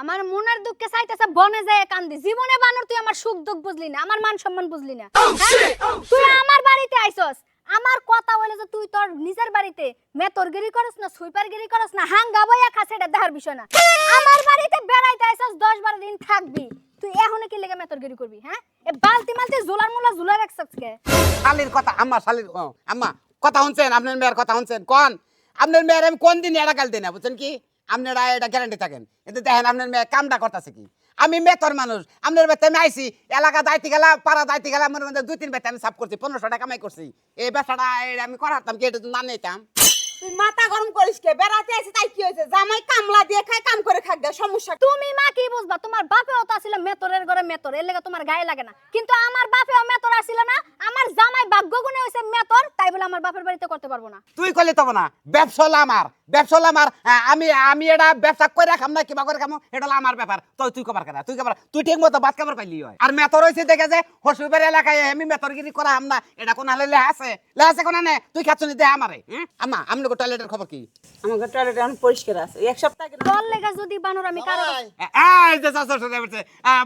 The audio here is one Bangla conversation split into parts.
আমার মনের দুঃখে চাইতেছে বনে যায় কান্দি। জীবনে বানর তুই আমার সুখ দুঃখ বুঝলি না আমার মান সম্মান বুঝলি না। হ্যাঁ? তুই আমার বাড়িতে আইছস। আমার কথা বলে যে তুই তোর নিজের বাড়িতে মেতরগিরি করস না সুইপারগিরি করস না হাঙ্গা বইয়া খাস এটা দেখার বিষয় না। আমার বাড়িতে বেড়াইতে আইছস দশ বারো দিন থাকবি। তুই এখনও কি লেগে মেতরগিরি করবি হ্যাঁ? এ বালতি মালতি জোলার মুলা জুলা রাখছস কে? শালির কথা আম্মা শালির আম্মা কথা শুনছেন? আপনার মেয়ের কথা শুনছেন? কোন? আপনার মেয়ের আমি কোন দিন এটা গাল দিই না বুঝছেন কি? আপনারা এটা গ্যারান্টি থাকেন। কিন্তু দেখেন আপনার মেয়ে কামটা করতেছে কি? আমি মেতর মানুষ, আপনার বেতে আমি আইসি এলাকা দায়িত্ব গেলা, পাড়া দায়িত্ব গেলা, মনে মধ্যে দুই, তিন বেতে আমি সাফ করছি, পনেরোশো টাকা কামাই করছি। এই ব্যবসাটা আমি করাতাম কি, এটা না নিতাম তুই মাথা গরম করিস কে? বেড়াতে আছে তাই কি হয়েছে? জামাই কামলা দিয়ে খায় কাম করে খাক গা সমস্যা তুমি মা কি বুঝবা? তোমার বাপেও তো ছিল মেতরের ঘরে মেতর এর লেগে তোমার গায়ে লাগে না। কিন্তু আমার বাপেও মেতর আসিল না আমার জামাই ভাগ্য গুণে হইছে মেতর তাই বলে আমার বাপের বাড়িতে করতে পারব না। তুই করলে তবে না ব্যবসা হলো আমার ব্যবসা হলো আমার আমি আমি এটা ব্যবসা করে রাখাম না কিবা করে খামো এটা হলো আমার ব্যাপার। তো তুই কবার কেনা তুই কবার তুই ঠিক মতো বাদ কাবার পাইলি হয়। আর মেতর হয়েছে দেখে যে হসুবের এলাকায় আমি মেতরগিরি করা হাম না এটা কোন হালে লেহা আছে? লেহা আছে কোন নে তুই খাচ্ছ নি দে আমারে হ্যাঁ? আম্মা আমনে টয়লেটের খবর কি? আমাকে টয়লেট এখন পরিষ্কার আছে। এক সপ্তাহ আগে তোর লেগে যদি বানর আমি কারও এই যে চাচা শুনে বলছে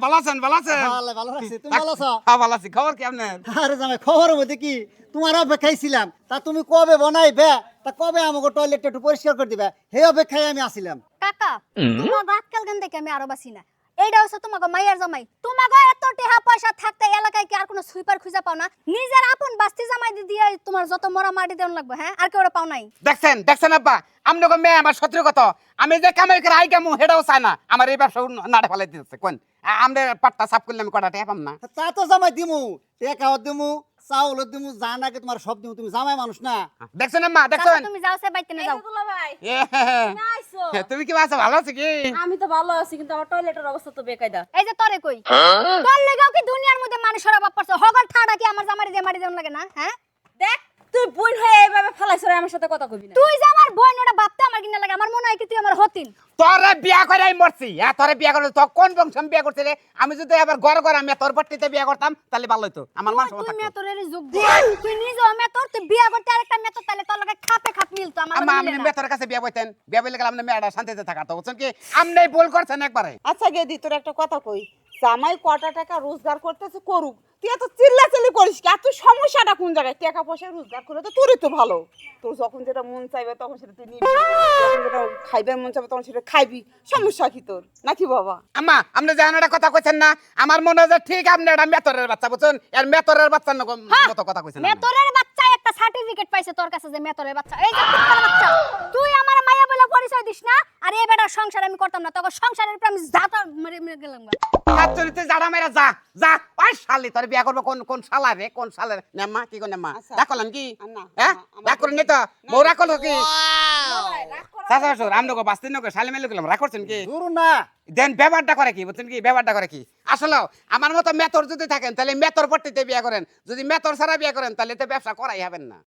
ভালো আছেন ভালো আছেন? ভালো ভালো আছি। তুমি ভালো আছো? হ্যাঁ ভালো আছি। খবর কি আপনার? আরে জামাই খবরের মধ্যে কি? তোমার অপেক্ষায় ছিলাম। তা তুমি কবে বানাইবে? তা কবে আমাকে টয়লেটটা একটু পরিষ্কার করে দিবে? সেই অপেক্ষায় আমি আসিলাম কাকা তোমার রাত কাল গান দেখে আমি আরও বাসি না। এইটা হচ্ছে তোমাকে মাইয়ার জামাই। তোমাকে এত টেহা পয়সা থাকতে এলাকায় কি আর কোনো সুইপার খুঁজে পাও না? নিজের আপন বাস্তি জামাই দি দিয়ে তোমার যত মরা মাটি দেওয়া লাগবে হ্যাঁ? আর কেউ ওরা পাও নাই। দেখছেন দেখছেন আব্বা? আমনে কোন মেয়ে আমার শত্রু কত? আমি যে কামাই করে আই কামু হেটাও চাই না। আমার এই ব্যবসা নাড়ে ফেলাই দিতেছে কোন? আমাদের পাট্টা সাফ করলে আমি কটা টাকা পাম না? তা তো জামাই দিমু টেকাও দিমু চাউল দিমু জান আগে তোমার সব দিমু তুমি জামাই মানুষ না। দেখছেন আম্মা দেখছেন? তুমি যাও সে বাইতে না যাও। ভাই। না তুমি কি আছো ভালো আছো কি? আমি তো ভালো আছি কিন্তু আমার টয়লেটের অবস্থা তো বেকায়দা। এই যে তরে কই? তোর লেগাও কি দুনিয়ার মধ্যে মানুষের অভাব পড়ছে? হগল ঠাড়া কি আমার জামারে দিয়ে লাগে না হ্যাঁ? দেখ তুই বোন হয়ে এইভাবে ফেলাইছ রে আমার সাথে কথা কবি না। তুই যে আমার বোন ওটা ভাবতে আমার কিনা লাগে। আমার মনে হয় কি তুই আমার হতিন। তোরে বিয়া করে আমি মরছি। হ্যাঁ তোরে বিয়া করে তো কোন বংশ আমি বিয়া করছি রে? আমি যদি আবার ঘর ঘর আমি তোর পট্টিতে বিয়া করতাম তাহলে ভালো হতো আমার মান সম্মান তুই থাকতো। মেতরের যুগ তুই নিজেও মেতর তুই বিয়া করতে আরেকটা মেতর তাহলে তোর লগে খাপে খাপ মিলতো আমার আপনি মিলে কাছে বিয়া বইতেন বিয়া বইলে গেলে আপনি মেয়েটা শান্তিতে থাকা তো বুঝছেন কি? আপনি ভুল করছেন একবারে। আচ্ছা গেদি তোর একটা কথা কই। জামাই কটা টাকা রোজগার করতেছে করুক। তুই এত চিল্লাচিল্লি করিস কি? আর তুই সমস্যাটা কোন জায়গায়? টাকা পয়সা রোজগার করে তো তোরই তো ভালো। তোর যখন যেটা মন চাইবে তখন সেটা তুই নিবি। যখন যেটা খাইবার মন চাইবে তখন সেটা খাইবি। সমস্যা কি তোর? নাকি বাবা? আম্মা আপনি যেন একটা কথা কইছেন না আমার মনে হয় যে ঠিক আপনি এটা মেতরের বাচ্চা বুঝছেন? এর মেতরের বাচ্চার নক- হ্যাঁ, মতো কথা কইছেন। মেতরের বাচ্চা সার্টিফিকেট পাইছে তোর কাছে যে মেতরের বাচ্চা। এই যে বাচ্চা তুই আমার মায়া বলে পরিচয় দিস না? আর এই বেটার সংসার আমি করতাম না তোকে সংসারের প্রেম জাত মেরে মেরে গেলাম। কাচ্চরিতে জাড়া মেরা যা যা। ওই শালি তোর বিয়া করব কোন কোন শালা রে? কোন শালের নেম্মা কি কোন নেম্মা? ডাকলাম কি? না, হ্যাঁ? না, আমার রাগ করেন নি তো? বউ রাগ করল কি চাচা শ্বশুর আমরা গো বাস্তি নকে শালি মেলে গেলাম। করছেন কি? দূর না। দেন ব্যবহারটা করে কি বুঝছেন কি? ব্যবহারটা করে কি? আসলে আমার মতো মেতর যদি থাকেন তাহলে মেতর পট্টিতে বিয়া করেন। যদি মেতর ছাড়া বিয়া করেন তাহলে তো ব্যবসা করাই হবেন না।